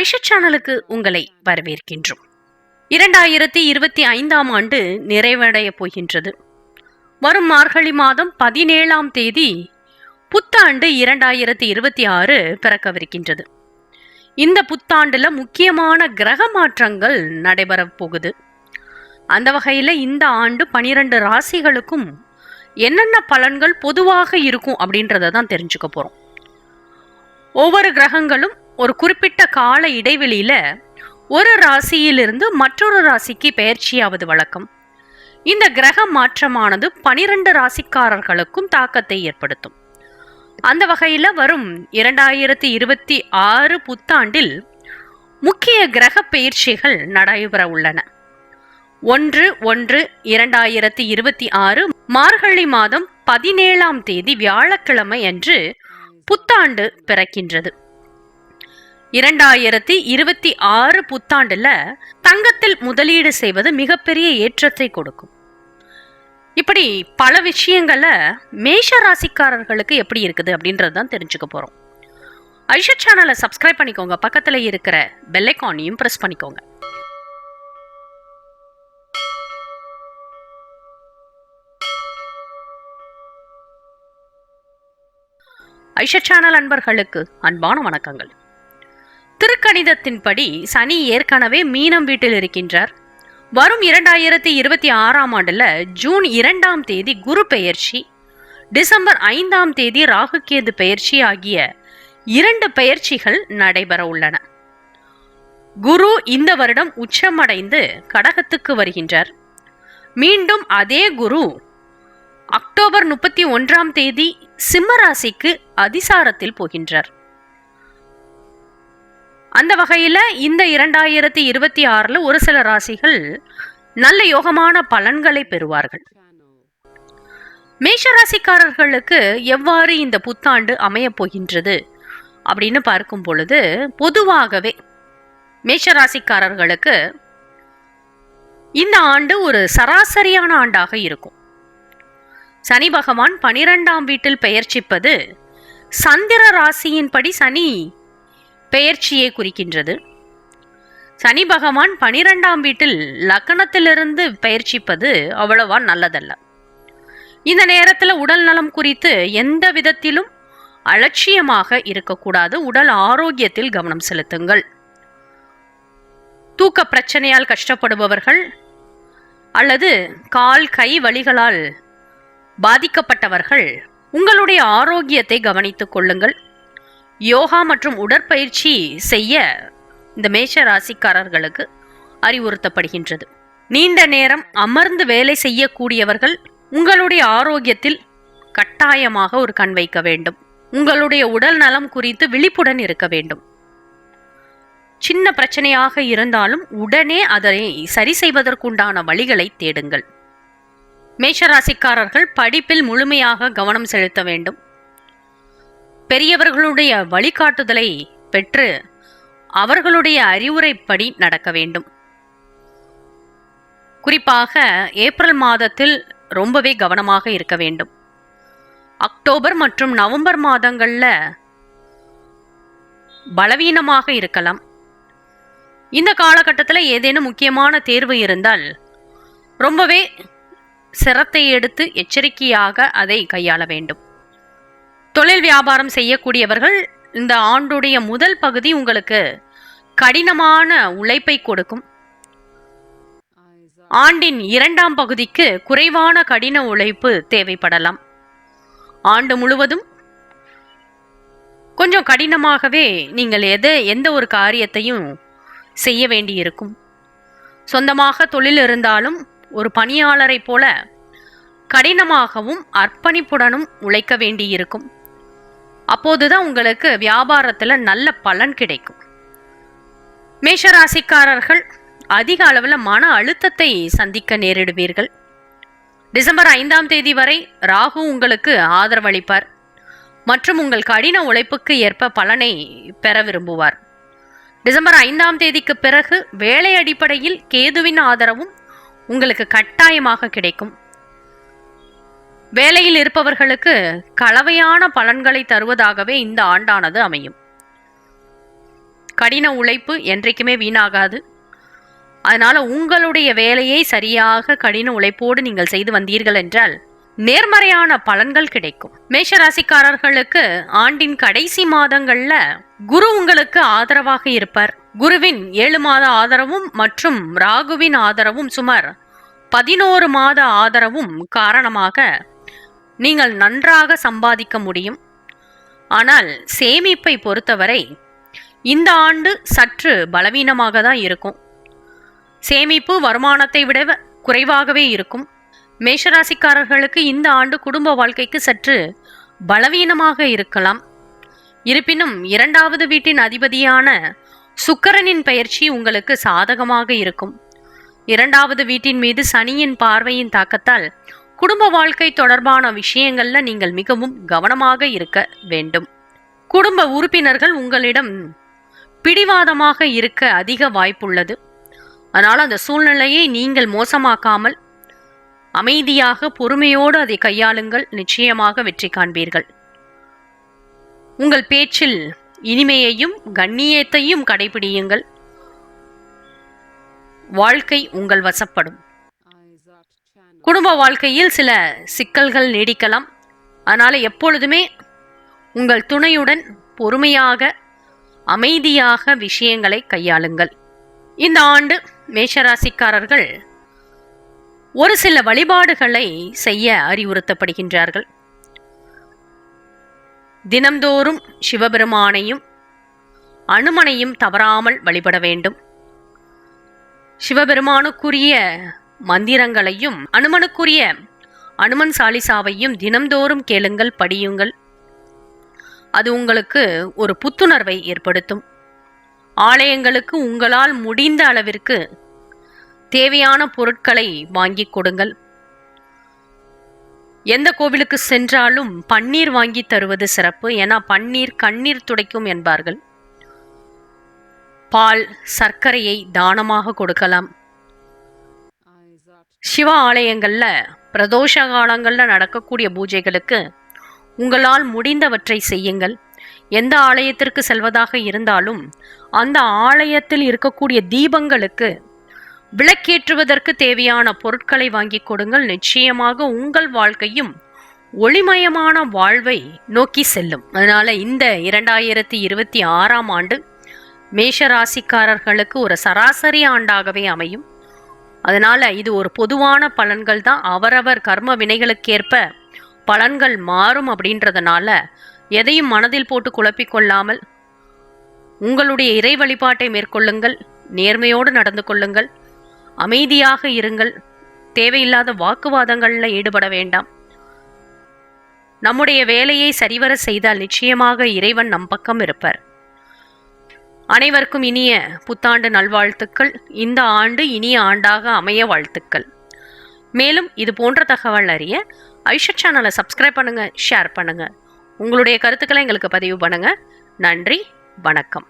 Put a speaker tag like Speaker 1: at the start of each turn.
Speaker 1: ஐஷா சேனலுக்கு உங்களை வரவேற்கின்றோம். இரண்டாயிரத்தி இருபத்தி ஐந்தாம் ஆண்டு நிறைவடைய போகின்றது. வரும் மார்கழி மாதம் பதினேழாம் தேதி புத்தாண்டு இரண்டாயிரத்தி இருபத்தி ஆறு பிறக்கவிருக்கின்றது. இந்த புத்தாண்டுல முக்கியமான கிரக மாற்றங்கள் நடைபெற போகுது. அந்த வகையில் இந்த ஆண்டு பனிரெண்டு ராசிகளுக்கும் என்னென்ன பலன்கள் பொதுவாக இருக்கும் அப்படின்றத தான் தெரிஞ்சுக்க போறோம். ஒவ்வொரு கிரகங்களும் ஒரு குறிப்பிட்ட கால இடைவெளியில ஒரு ராசியிலிருந்து மற்றொரு ராசிக்கு பெயர்ச்சியாவது வழக்கம். இந்த கிரக மாற்றமானது பனிரெண்டு ராசிக்காரர்களுக்கும் தாக்கத்தை ஏற்படுத்தும். அந்த வகையில் வரும் இரண்டாயிரத்தி இருபத்தி ஆறு புத்தாண்டில் முக்கிய கிரக பயிற்சிகள் நடைபெற உள்ளன. ஒன்று ஒன்று இரண்டாயிரத்தி இருபத்தி ஆறு மார்கழி மாதம் பதினேழாம் தேதி வியாழக்கிழமை அன்று புத்தாண்டு பிறக்கின்றது. இரண்டாயிரத்தி இருபத்தி ஆறு புத்தாண்டுல தங்கத்தில் முதலீடு செய்வது மிகப்பெரிய ஏற்றத்தை கொடுக்கும். இப்படி பல விஷயங்களை மேஷ ராசிக்காரர்களுக்கு எப்படி இருக்குது அப்படின்றது தான் தெரிஞ்சுக்க போகிறோம் ஐஷா சேனலை சப்ஸ்கிரைப் பண்ணிக்கோங்க. பக்கத்தில் இருக்கிற பெல்லைக்கானையும் ப்ரெஸ் பண்ணிக்கோங்க. ஐஷா சேனல் அன்பர்களுக்கு அன்பான வணக்கங்கள். கணிதத்தின்படி சனி ஏற்கனவே மீனம் வீட்டில் இருக்கின்றார். வரும் இரண்டாயிரத்தி இருபத்தி ஆறாம் ஆண்டுல ஜூன் இரண்டாம் தேதி குரு பெயர்ச்சி டிசம்பர் ஐந்தாம் தேதி ராகுகேது பெயர்ச்சி ஆகிய இரண்டு பெயர்ச்சிகள் நடைபெற உள்ளன. குரு இந்த வருடம் உச்சமடைந்து கடகத்துக்கு வருகின்றார். மீண்டும் அதே குரு அக்டோபர் முப்பத்தி ஒன்றாம் தேதி சிம்மராசிக்கு அதிசாரத்தில் போகின்றார். அந்த வகையில் இந்த இரண்டாயிரத்தி இருபத்தி ஆறில் ஒரு சில ராசிகள் நல்ல யோகமான பலன்களை பெறுவார்கள். மேஷ ராசிக்காரர்களுக்கு எவ்வாறு இந்த புத்தாண்டு அமையப் போகின்றது அப்படின்னு பார்க்கும் பொழுது பொதுவாகவே மேஷ ராசிக்காரர்களுக்கு இந்த ஆண்டு ஒரு சராசரியான ஆண்டாக இருக்கும். சனி பகவான் பனிரெண்டாம் வீட்டில் பெயர்ச்சிப்பது சந்திர ராசியின்படி சனி பெயர்ச்சியை குறிக்கின்றது. சனி பகவான் பனிரெண்டாம் வீட்டில் லக்கணத்திலிருந்து பெயர்ச்சிப்பது அவ்வளவா நல்லதல்ல. இந்த நேரத்தில் உடல் நலம் குறித்து எந்த விதத்திலும் அலட்சியமாக இருக்கக்கூடாது. உடல் ஆரோக்கியத்தில் கவனம் செலுத்துங்கள். தூக்க பிரச்சனையால் கஷ்டப்படுபவர்கள் அல்லது கால் கை வலிகளால் பாதிக்கப்பட்டவர்கள் உங்களுடைய ஆரோக்கியத்தை கவனித்துக் கொள்ளுங்கள். யோகா மற்றும் உடற்பயிற்சி செய்ய இந்த மேஷ ராசிக்காரர்களுக்கு அறிவுறுத்தப்படுகின்றது. நீண்ட நேரம் அமர்ந்து வேலை செய்யக்கூடியவர்கள் உங்களுடைய ஆரோக்கியத்தில் கட்டாயமாக ஒரு கண் வைக்க வேண்டும். உங்களுடைய உடல் நலம் குறித்து விழிப்புடன் இருக்க வேண்டும். சின்ன பிரச்சனையாக இருந்தாலும் உடனே அதனை சரி செய்வதற்குண்டான வழிகளை தேடுங்கள். மேஷராசிக்காரர்கள் படிப்பில் முழுமையாக கவனம் செலுத்த வேண்டும். பெரியவர்களுடைய வழிகாட்டுதலை பெற்று அவர்களுடைய அறிவுரைப்படி நடக்க வேண்டும். குறிப்பாக ஏப்ரல் மாதத்தில் ரொம்பவே கவனமாக இருக்க வேண்டும். அக்டோபர் மற்றும் நவம்பர் மாதங்களில் பலவீனமாக இருக்கலாம். இந்த காலகட்டத்தில் ஏதேனும் முக்கியமான தேர்வு இருந்தால் ரொம்பவே சிரத்தை எடுத்து எச்சரிக்கையாக அதை கையாள வேண்டும். தொழில் வியாபாரம் செய்யக்கூடியவர்கள் இந்த ஆண்டுடைய முதல் பகுதி உங்களுக்கு கடினமான உழைப்பை கொடுக்கும். ஆண்டின் இரண்டாம் பகுதிக்கு குறைவான கடின உழைப்பு தேவைப்படலாம். ஆண்டு முழுவதும் கொஞ்சம் கடினமாகவே நீங்கள் எது எந்த ஒரு காரியத்தையும் செய்ய வேண்டியிருக்கும். சொந்தமாக தொழில் இருந்தாலும் ஒரு பணியாளரை போல கடினமாகவும் அர்ப்பணிப்புடனும் உழைக்க வேண்டியிருக்கும். அப்போதுதான் உங்களுக்கு வியாபாரத்தில் நல்ல பலன் கிடைக்கும். மேஷராசிக்காரர்கள் அதிக அளவில் மன அழுத்தத்தை சந்திக்க நேரிடுவீர்கள். டிசம்பர் ஐந்தாம் தேதி வரை ராகு உங்களுக்கு ஆதரவளிப்பார் மற்றும் உங்கள் கடின உழைப்புக்கு ஏற்ப பலனை பெற விரும்புவார். டிசம்பர் ஐந்தாம் தேதிக்கு பிறகு வேலை அடிப்படையில் கேதுவின் ஆதரவும் உங்களுக்கு கட்டாயமாக கிடைக்கும். வேலையில் இருப்பவர்களுக்கு கலவையான பலன்களை தருவதாகவே இந்த ஆண்டானது அமையும். கடின உழைப்பு என்றைக்குமே வீணாகாது. அதனால உங்களுடைய வேலையை சரியாக கடின உழைப்போடு நீங்கள் செய்து வந்தீர்கள் என்றால் நேர்மறையான பலன்கள் கிடைக்கும். மேஷராசிக்காரர்களுக்கு ஆண்டின் கடைசி மாதங்கள்ல குரு உங்களுக்கு ஆதரவாக இருப்பார். குருவின் ஏழு மாத ஆதரவும் மற்றும் ராகுவின் ஆதரவும் சுமார் பதினோரு மாத ஆதரவும் காரணமாக நீங்கள் நன்றாக சம்பாதிக்க முடியும். ஆனால் சேமிப்பை பொறுத்தவரை இந்த ஆண்டு சற்று பலவீனமாக தான் இருக்கும். சேமிப்பு வருமானத்தை விட குறைவாகவே இருக்கும். மேஷராசிக்காரர்களுக்கு இந்த ஆண்டு குடும்ப வாழ்க்கைக்கு சற்று பலவீனமாக இருக்கலாம். இருப்பினும் இரண்டாவது வீட்டின் அதிபதியான சுக்கரனின் பயிற்சி உங்களுக்கு சாதகமாக இருக்கும். இரண்டாவது வீட்டின் மீது சனியின் பார்வையின் தாக்கத்தால் குடும்ப வாழ்க்கை தொடர்பான விஷயங்கள்ல நீங்கள் மிகவும் கவனமாக இருக்க வேண்டும். குடும்ப உறுப்பினர்கள் உங்களிடம் பிடிவாதமாக இருக்க அதிக வாய்ப்புள்ளது. அதனால் அந்த சூழ்நிலையை நீங்கள் மோசமாக்காமல் அமைதியாக பொறுமையோடு அதை கையாளுங்கள். நிச்சயமாக வெற்றி காண்பீர்கள். உங்கள் பேச்சில் இனிமையையும் கண்ணியத்தையும் கடைபிடியுங்கள். வாழ்க்கை உங்கள் வசப்படும். குடும்ப வாழ்க்கையில் சில சிக்கல்கள் நீடிக்கலாம். அதனால் எப்பொழுதுமே உங்கள் துணையுடன் பொறுமையாக அமைதியாக விஷயங்களை கையாளுங்கள். இந்த ஆண்டு மேஷராசிக்காரர்கள் ஒரு சில வழிபாடுகளை செய்ய அறிவுறுத்தப்படுகின்றார்கள். தினம்தோறும் சிவபெருமானையும் அனுமனையும் தவறாமல் வழிபட வேண்டும். சிவபெருமானுக்குரிய மந்திரங்களையும் அனுமனுக்குரிய அனுமன் சாலிசாவையும் தினம்தோறும் கேளுங்கள் படியுங்கள். அது உங்களுக்கு ஒரு புத்துணர்வை ஏற்படுத்தும். ஆலயங்களுக்கு உங்களால் முடிந்த அளவிற்கு தேவையான பொருட்களை வாங்கி கொடுங்கள். எந்த கோவிலுக்கு சென்றாலும் பன்னீர் வாங்கி தருவது சிறப்பு. ஏன்னா பன்னீர் கண்ணீர் துடைக்கும் என்பார்கள். பால் சர்க்கரையை தானமாக கொடுக்கலாம். சிவ ஆலயங்களில் பிரதோஷ காலங்களில் நடக்கக்கூடிய பூஜைகளுக்கு உங்களால் முடிந்தவற்றை செய்யுங்கள். எந்த ஆலயத்திற்கு செல்வதாக இருந்தாலும் அந்த ஆலயத்தில் இருக்கக்கூடிய தீபங்களுக்கு விளக்கேற்றுவதற்கு தேவையான பொருட்களை வாங்கி கொடுங்கள். நிச்சயமாக உங்கள் வாழ்க்கையும் ஒளிமயமான வாழ்வை நோக்கி செல்லும். அதனால இந்த இரண்டாயிரத்தி இருபத்தி ஆறாம் ஆண்டு மேஷராசிக்காரர்களுக்கு ஒரு சராசரி ஆண்டாகவே அமையும். அதனால இது ஒரு பொதுவான பலன்கள் தான் அவரவர் கர்ம வினைகளுக்கேற்ப பலன்கள் மாறும் அப்படின்றதுனால எதையும் மனதில் போட்டு குழப்பிக்கொள்ளாமல் உங்களுடைய இறை வழிபாட்டை மேற்கொள்ளுங்கள் நேர்மையோடு நடந்து கொள்ளுங்கள் அமைதியாக இருங்கள் தேவையில்லாத வாக்குவாதங்களில் ஈடுபட வேண்டாம். நம்முடைய வேலையை சரிவர செய்தால் நிச்சயமாக இறைவன் நம் பக்கம் இருப்பார். அனைவருக்கும் இனிய புத்தாண்டு நல்வாழ்த்துக்கள். இந்த ஆண்டு இனிய ஆண்டாக அமைய வாழ்த்துக்கள். மேலும் இது போன்ற தகவல் அறிய ஐஷா சேனலை சப்ஸ்கிரைப் பண்ணுங்கள் ஷேர் பண்ணுங்கள் உங்களுடைய கருத்துக்களை எங்களுக்கு பதிவு பண்ணுங்கள் நன்றி வணக்கம்.